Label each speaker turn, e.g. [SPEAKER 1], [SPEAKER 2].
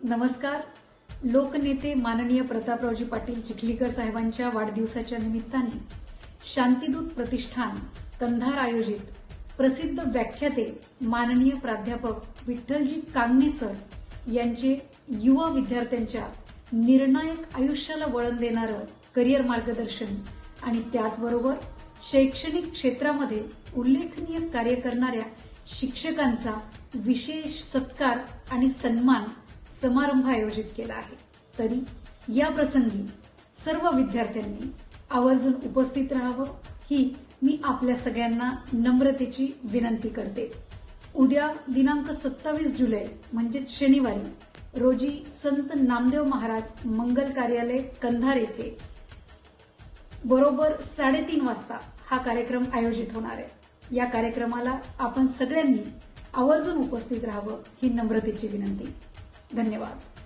[SPEAKER 1] नमस्कार. लोकनेते माननीय प्रतापरावजी पाटील चिखलीकर साहेबांच्या वाढदिवसाच्या निमित्ताने शांतीदूत प्रतिष्ठान कंधार आयोजित प्रसिद्ध व्याख्याते माननीय प्राध्यापक विठ्ठलजी कांगणे सर यांचे युवा विद्यार्थ्यांच्या निर्णायक आयुष्याला वळण देणारं करिअर मार्गदर्शन आणि त्याचबरोबर शैक्षणिक क्षेत्रामध्ये उल्लेखनीय कार्य करणाऱ्या शिक्षकांचा विशेष सत्कार आणि सन्मान समारंभ आयोजित केला आहे. तरी या प्रसंगी सर्व विद्यार्थ्यांनी आवर्जून उपस्थित राहावं ही मी आपल्या सगळ्यांना नम्रतेची विनंती करते. उद्या दिनांक सत्तावीस जुलै म्हणजे शनिवारी रोजी संत नामदेव महाराज मंगल कार्यालय कंधार येथे बरोबर साडेतीन वाजता हा कार्यक्रम आयोजित होणार आहे. या कार्यक्रमाला आपण सगळ्यांनी आवर्जून उपस्थित राहावं ही नम्रतेची विनंती. धन्यवाद.